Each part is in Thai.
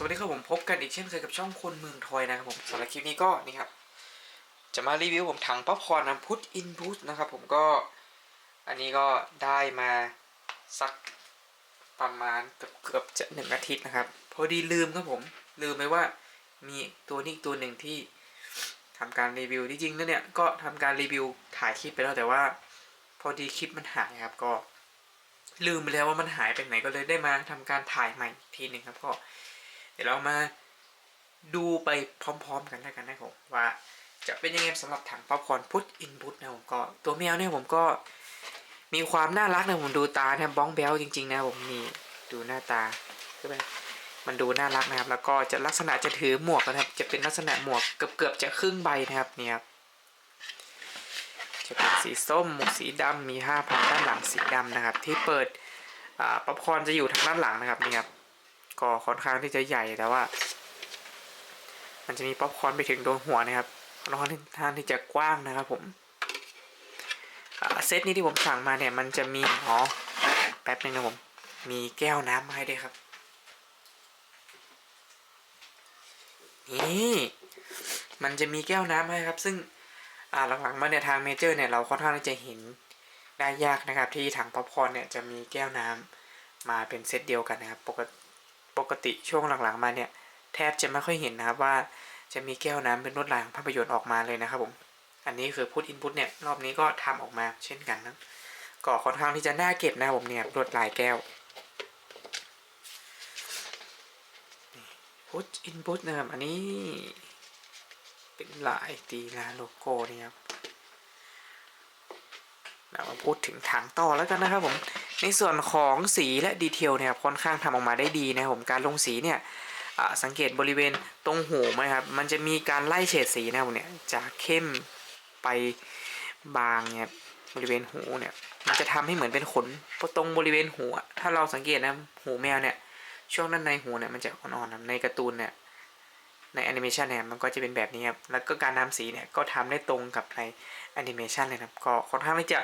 สวัสดีครับผมพบกันอีกเช่นเคยกับช่องคนเมืองทอยนะครับผมสำหรับคลิปนี้ก็นี่ครับจะมารีวิวผมถังป๊อปคอร์นนะพุทอินพุทนะครับผมก็อันนี้ก็ได้มาสักประมาณเกือบเกือบจะหนึ่งอาทิตย์นะครับ พอดีลืมครับผมลืมไปว่ามีตัวนี้ตัวหนึ่งที่ทำการรีวิวจริงแล้วเนี่ยก็ทำการรีวิวถ่ายคลิปไปแล้วแต่ว่า พอดีคลิปมันหายครับก็ ลืมไปแล้วว่ามันหายไปไหนก็เลยได้มาทำการถ่ายใหม่ทีหนึ่งครับก็ ดี๋ยวเรามาดูไปพร้อมๆกันแล้วกันนะครับว่าจะเป็นยังไงสำหรับถังป๊อปคอร์นพุทอินพุทนะผมก็ตัวแมวเนี่ยผมก็มีความน่ารักนะผมดูตาเนี่ยบ้องแบ้วจริงๆนะผมนี่ดูหน้าตาใช่ไหมมันดูน่ารักนะครับ แล้วก็จะลักษณะจะถือหมวกนะครับ จะเป็นลักษณะหมวกเกือบๆจะครึ่งใบนะครับเนี่ยครับจะเป็นสีส้มหมวกสีดำมีห้าพันด้านหลังสีดำนะครับ ที่เปิดป๊อปคอร์นจะอยู่ทางด้านหลังนะครับนี่ครับ ก็ค่อนข้างที่จะใหญ่แต่ว่า มันจะมีป๊อปคอร์นไปถึงโดนหัวนะครับค่อนข้างที่จะกว้างนะครับผมเซตนี้ที่ผมสั่งมาเนี่ยมันจะมีอ๋อแป๊บนึงนะผมมีแก้วน้ำมาให้ด้วยครับ นี่มันจะมีแก้วน้ำให้ครับ ซึ่งอ่าหลังๆมาเนี่ยทางเมเจอร์เนี่ยเราค่อนข้างที่จะเห็นได้ยากนะครับ ที่ถังป๊อปคอร์นเนี่ยจะมีแก้วน้ำมาเป็นเซตเดียวกันนะครับ ปกติ ปกติช่วงหลังๆมาเนี่ยแทบจะไม่ค่อยเห็นนะครับว่าจะมีแก้วน้ำเป็นลวดลายของภาพยนตร์ออกมาเลยนะครับผม อันนี้คือพุทอินพุตเนี่ยรอบนี้ก็ทำออกมาเช่นกันนะก็ค่อนข้างที่จะน่าเก็บนะครับผมเนี่ยลวดลายแก้วพุทอินพุตนะครับอันนี้เป็นลายตีนะโลโก้นี่ครับ มาพูดถึงถังต่อแล้วกันนะครับผม ในส่วนของสีและดีเทลเนี่ยค่อนข้างทำออกมาได้ดีนะครับผมการลงสีเนี่ยสังเกตบริเวณตรงหูไหมครับ มันจะมีการไล่เฉดสีนะผมเนี่ยจากเข้มไปบางเนี่ยบริเวณหูเนี่ย มันจะทำให้เหมือนเป็นขนตรงบริเวณหูถ้าเราสังเกตนะหูแมวเนี่ย ช่วงด้านในหูเนี่ยมันจะอ่อนๆนะในการ์ตูนเนี่ยในแอนิเมชันเนี่ยมันก็จะเป็นแบบนี้ครับ แล้วก็การนำสีเนี่ยก็ทำได้ตรงกับในแอนิเมชันเลยนะครับ ก็ค่อนข้างที่จะ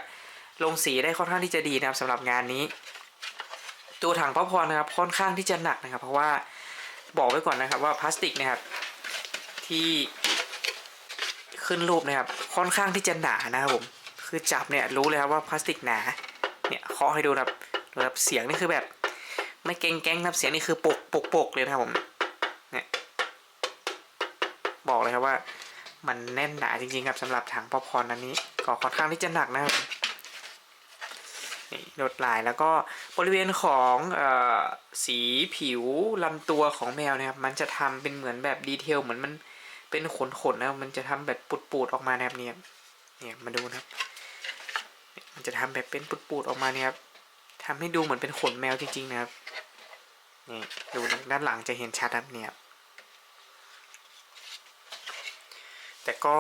ลงสีได้ค่อนข้างที่จะดีนะครับสำหรับงานนี้ ตัวถังป๊อปคอร์นะครับค่อนข้างที่จะหนักนะครับ เพราะว่าบอกไว้ก่อนนะครับว่าพลาสติกนะครับที่ขึ้นรูปนะครับค่อนข้างที่จะหนานะครับผมคือจับเนี่ยรู้เลยครับว่าพลาสติกหนาเนี่ยเคาะให้ดูครับดูครับเสียงนี่คือแบบไม่เก่งแก้งนะครับเสียงนี่คือปกปกปกเลยนะครับผมเนี่ยบอกเลยครับว่ามันแน่นหนาจริงๆครับสำหรับถังป๊อปคอร์นอันนี้ก็ค่อนข้างที่จะหนักนะครับ นี่ลวดลายแล้วก็บริเวณของอสีผิวลำตัวของแมวนะครับ มันจะทำเป็นเหมือนแบบดีเทลเหมือนมันเป็นขนขนนะมันจะทำแบบปูดๆออกมาแบบนี้ครับเนี่ยมาดูนะครับ มันจะทำแบบเป็นปูดๆออกมาเนี่ยครับทำให้ดูเหมือนเป็นขนแมวจริง ๆ นะครับนี่ดูด้านหลังจะเห็นชัดครับเนี่ยแต่ก็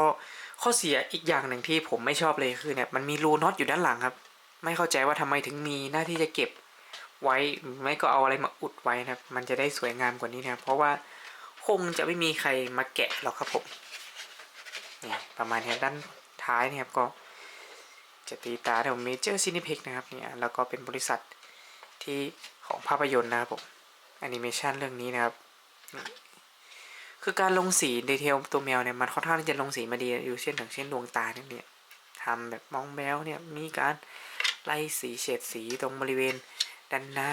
ข้อเสียอีกอย่างหนึ่งที่ผมไม่ชอบเลยคือเนี่ยมันมีรูน็อตอยู่ด้านหลังครับ ไม่เข้าใจว่าทำไมถึงมีหน้าที่จะเก็บไว้ไม่ก็เอาอะไรมาอุดไว้นะครับ มันจะได้สวยงามกว่านี้นะครับเพราะว่าคงจะไม่มีใครมาแกะหรอกครับผมนี่ประมาณนี้ด้านท้ายนี่ยครับก็จะตีตาของเมเจอร์ซินิเพ็กนะครับเนี่ยแล้วก็เป็นบริษัทที่ของภาพยนตร์นะครับผมแอนิเมชันเรื่องนี้นะครับ คือการลงสีดีเทลตัวแมวเนี่ยมันค่อนข้างที่จะลงสีมาดีอยู่เช่นอย่างเช่นดวงตาเนี่ยทำแบบมองแมวเนี่ยมีการ ไล่สีเฉดสีตรงบริเวณด้านหน้า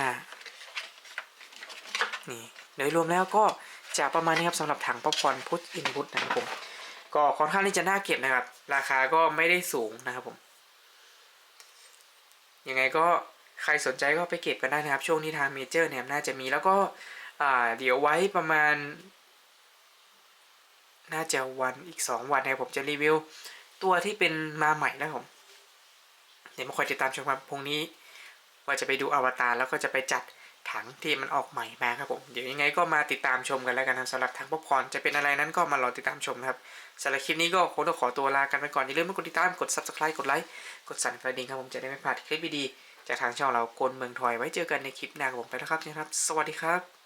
นี่โดยรวมแล้วก็จะประมาณนี้ครับสำหรับถังป๊อปคอนพุทอินพุทนะครับผมก็ค่อนข้างที่จะน่าเก็บนะครับ ราคาก็ไม่ได้สูงนะครับผมยังไงก็ใครสนใจก็ไปเก็บกันได้นะครับ ช่วงนี้ทางเมเจอร์เนี่ยน่าจะมีแล้วก็เดี๋ยวไว้ประมาณ น่าจะวันอีก 2 วันนะครับผมจะรีวิว ตัวที่เป็นมาใหม่แล้วผม เดี๋ยวมาคอยติดตามชมครับพรุ่งนี้ ว่าจะไปดูอวตารแล้วก็จะไปจัดถังที่มันออกใหม่มาครับผมเดี๋ยวยังไงก็มาติดตามชมกันแล้วกันนะสำหรับถังป๊อปคอร์นจะเป็นอะไรนั้นก็มารอติดตามชมครับสำหรับคลิปนี้ก็คงต้องขอตัวลากันไปก่อนอย่าลืมกดติดตามกด subscribe กดไลค์กดสั่นกระดิ่งครับผมจะได้ไม่พลาดคลิปดีๆจากทางช่องเราโกนเมืองทอยไว้เจอกันในคลิปหน้าครับผมไปแล้วครับนะครับ สวัสดีครับ